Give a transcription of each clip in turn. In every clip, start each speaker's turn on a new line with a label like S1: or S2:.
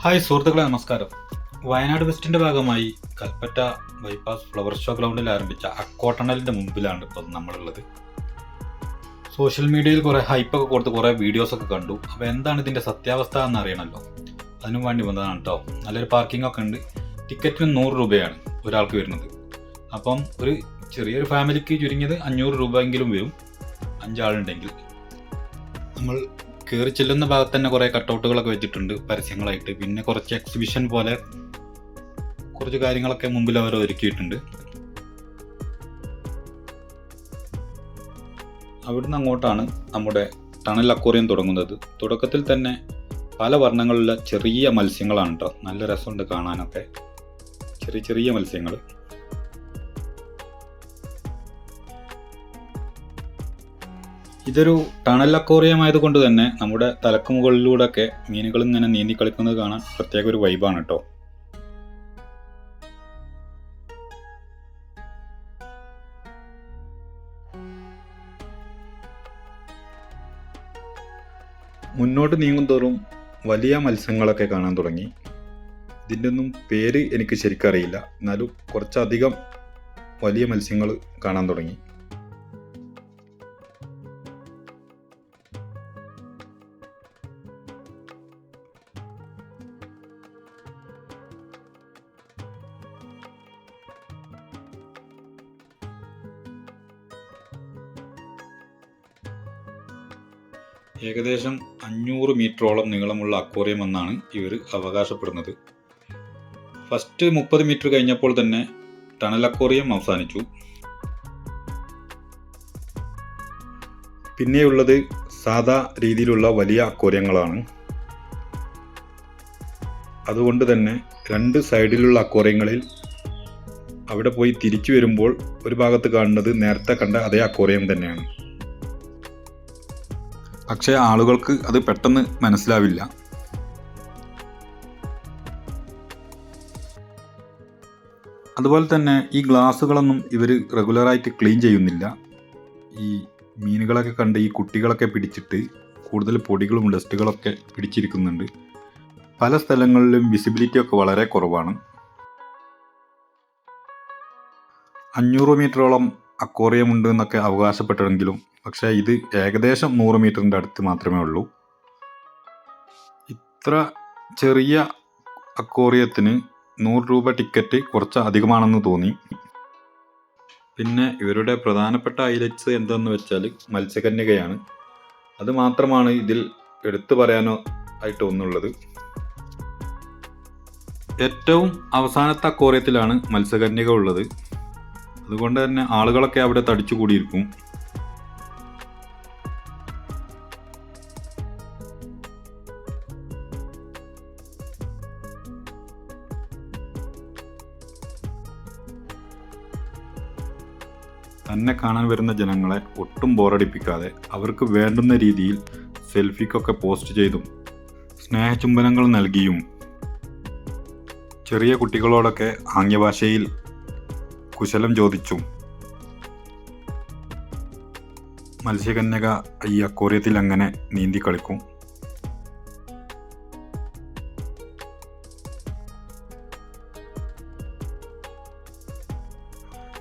S1: Hi സുഹൃത്തുക്കളെ നമസ്കാരം. വയനാട് വെസ്റ്റിന്റെ ഭാഗമായി കൽപ്പറ്റ ബൈപ്പാസ് ഫ്ലവർ ഷോ ഗ്രൗണ്ടിൽ ആരംഭിച്ച അക്കോട്ടണലിന്റെ മുമ്പിലാണ് ഇപ്പോൾ നമ്മളുള്ളത്. സോഷ്യൽ മീഡിയയിൽ കുറെ ഹൈപ്പൊക്കെ കൊടുത്ത് കുറെ വീഡിയോസൊക്കെ കണ്ടു. അപ്പോൾ എന്താണ് ഇതിന്റെ സത്യാവസ്ഥ എന്ന് അറിയണമല്ലോ അതിനു വേണ്ടി വന്നതാണ് കേട്ടോ നല്ലൊരു പാർക്കിംഗ് ഒക്കെ ഉണ്ട്. ടിക്കറ്റിന് നൂറ് രൂപയാണ് ഒരാൾക്ക് വരുന്നത്. അപ്പം ഒരു ചെറിയൊരു ഫാമിലിക്ക് ചുരുങ്ങിയത് അഞ്ഞൂറ് രൂപയെങ്കിലും വരും. അഞ്ചാളുണ്ടെങ്കിൽ. നമ്മൾ കയറി ചെല്ലുന്ന ഭാഗത്ത് തന്നെ കുറേ കട്ടൗട്ടുകളൊക്കെ വെച്ചിട്ടുണ്ട് പരസ്യങ്ങളായിട്ട്. പിന്നെ കുറച്ച് എക്സിബിഷൻ പോലെ കുറച്ച് കാര്യങ്ങളൊക്കെ മുമ്പിൽ അവർ ഒരുക്കിയിട്ടുണ്ട്. അവിടുന്ന് അങ്ങോട്ടാണ് നമ്മുടെ ടണൽ അക്വറിയം തുടങ്ങുന്നത്. തുടക്കത്തിൽ തന്നെ പല വർണങ്ങളിലുള്ള ചെറിയ മത്സ്യങ്ങളാണ് കേട്ടോ നല്ല രസമുണ്ട് കാണാനൊക്കെ. ചെറിയ ചെറിയ മത്സ്യങ്ങൾ ഇതൊരു ടണൽ അക്കോറിയം ആയതുകൊണ്ട് തന്നെ നമ്മുടെ തലക്ക് മീനുകൾ ഇങ്ങനെ നീന്തി കളിക്കുന്നത് കാണാൻ പ്രത്യേക ഒരു വൈബാണ് കേട്ടോ മുന്നോട്ട് നീങ്ങും തോറും വലിയ മത്സ്യങ്ങളൊക്കെ കാണാൻ തുടങ്ങി. ഇതിന്റെ ഒന്നും പേര് എനിക്ക് ശരിക്കറിയില്ല. എന്നാലും കുറച്ചധികം വലിയ മത്സ്യങ്ങൾ കാണാൻ തുടങ്ങി. ഏകദേശം അഞ്ഞൂറ് മീറ്ററോളം നീളമുള്ള അക്വേറിയം എന്നാണ് ഇവർ അവകാശപ്പെടുന്നത്. ഫസ്റ്റ് മുപ്പത് മീറ്റർ കഴിഞ്ഞപ്പോൾ തന്നെ ടണൽ അക്വേറിയം അവസാനിച്ചു. പിന്നെയുള്ളത് സാധാ രീതിയിലുള്ള വലിയ അക്വേറിയങ്ങളാണ്. അതുകൊണ്ട് തന്നെ രണ്ട് സൈഡിലുള്ള അക്വേറിയങ്ങളിൽ അവിടെ പോയി തിരിച്ചു വരുമ്പോൾ ഒരു ഭാഗത്ത് കാണുന്നത് നേരത്തെ കണ്ട അതേ അക്വേറിയം തന്നെയാണ്. പക്ഷേ ആളുകൾക്ക് അത് പെട്ടെന്ന് മനസ്സിലാവില്ല. അതുപോലെ തന്നെ ഈ ഗ്ലാസ്സുകളൊന്നും ഇവർ റെഗുലറായിട്ട് ക്ലീൻ ചെയ്യുന്നില്ല. ഈ മീനുകളൊക്കെ കണ്ട് ഈ കുട്ടികളൊക്കെ പിടിച്ചിട്ട് കൂടുതൽ പൊടികളും ഡസ്റ്റുകളൊക്കെ പിടിച്ചിരിക്കുന്നുണ്ട്. പല സ്ഥലങ്ങളിലും വിസിബിലിറ്റി ഒക്കെ വളരെ കുറവാണ്. അഞ്ഞൂറ് മീറ്ററോളം അക്വേറിയം ഉണ്ട് എന്നൊക്കെ അവകാശപ്പെട്ടെങ്കിലും പക്ഷേ ഇത് ഏകദേശം നൂറ് മീറ്ററിന്റെ അടുത്ത് മാത്രമേ ഉള്ളൂ. ഇത്ര ചെറിയ അക്വോറിയത്തിന് നൂറ് രൂപ ടിക്കറ്റ് കുറച്ച് അധികമാണെന്ന് തോന്നി. പിന്നെ ഇവരുടെ പ്രധാനപ്പെട്ട ഹൈലൈറ്റ്സ് എന്തെന്ന് വെച്ചാൽ മത്സ്യകന്യകയാണ്. അത് മാത്രമാണ് ഇതിൽ എടുത്തു പറയാനോ ആയിട്ട് ഒന്നുള്ളത്. ഏറ്റവും അവസാനത്തെ അക്വോറിയത്തിലാണ് മത്സ്യകന്യക ഉള്ളത്. അതുകൊണ്ട് തന്നെ ആളുകളൊക്കെ അവിടെ തടിച്ചു കൂടിയിരിക്കും. തന്നെ കാണാൻ വരുന്ന ജനങ്ങളെ ഒട്ടും ബോറടിപ്പിക്കാതെ അവർക്ക് വേണ്ടുന്ന രീതിയിൽ സെൽഫിക്കൊക്കെ പോസ്റ്റ് ചെയ്തും സ്നേഹചുംബനങ്ങൾ നൽകിയും ചെറിയ കുട്ടികളോടൊക്കെ ആംഗ്യഭാഷയിൽ കുശലം ചോദിച്ചു. മത്സ്യകന്യക ഈ അക്കോറിയത്തിൽ അങ്ങനെ നീന്തി കളിക്കും.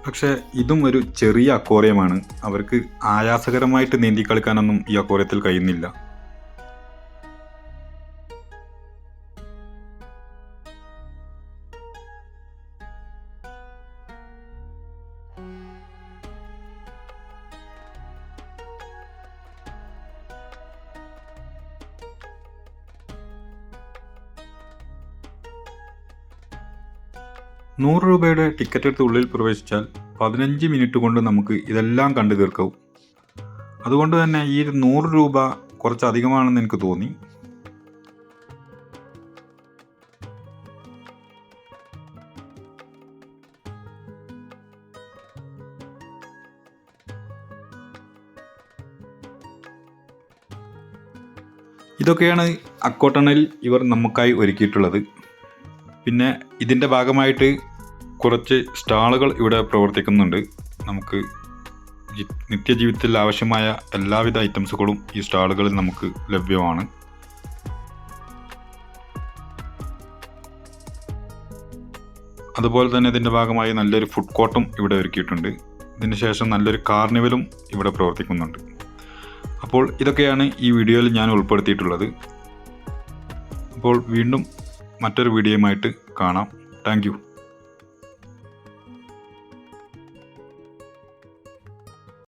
S1: പക്ഷേ ഇതും ഒരു ചെറിയ അക്കോറിയമാണ്. അവർക്ക് ആയാസകരമായിട്ട് നീന്തി കളിക്കാനൊന്നും ഈ അക്കോറിയത്തിൽ കഴിയുന്നില്ല. നൂറ് രൂപയുടെ ടിക്കറ്റ് എടുത്ത് ഉള്ളിൽ പ്രവേശിച്ചാൽ പതിനഞ്ച് മിനിറ്റ് കൊണ്ട് നമുക്ക് ഇതെല്ലാം കണ്ടു തീർക്കും അതുകൊണ്ട് തന്നെ ഈ നൂറ് രൂപ കുറച്ച് അധികമാണെന്ന് എനിക്ക് തോന്നി. ഇതൊക്കെയാണ് അക്കോട്ടണിൽ ഇവർ നമുക്കായി ഒരുക്കിയിട്ടുള്ളത്. പിന്നെ ഇതിന്റെ ഭാഗമായിട്ട് കുറച്ച് സ്റ്റാളുകൾ ഇവിടെ പ്രവർത്തിക്കുന്നുണ്ട്. നമുക്ക് നിത്യജീവിതത്തിൽ ആവശ്യമായ എല്ലാവിധ ഐറ്റംസുകളും ഈ സ്റ്റാളുകളിൽ നമുക്ക് ലഭ്യമാണ്. അതുപോലെ തന്നെ ഇതിന്റെ ഭാഗമായി നല്ലൊരു ഫുഡ് കോർട്ടും ഇവിടെ ഒരുക്കിയിട്ടുണ്ട്. ഇതിന് ശേഷം നല്ലൊരു കാർണിവലും ഇവിടെ പ്രവർത്തിക്കുന്നുണ്ട്. അപ്പോൾ ഇതൊക്കെയാണ് ഈ വീഡിയോയിൽ ഞാൻ ഉൾപ്പെടുത്തിയിട്ടുള്ളത്. അപ്പോൾ വീണ്ടും മറ്റൊരു വീഡിയോയുമായിട്ട് കാണാം. താങ്ക്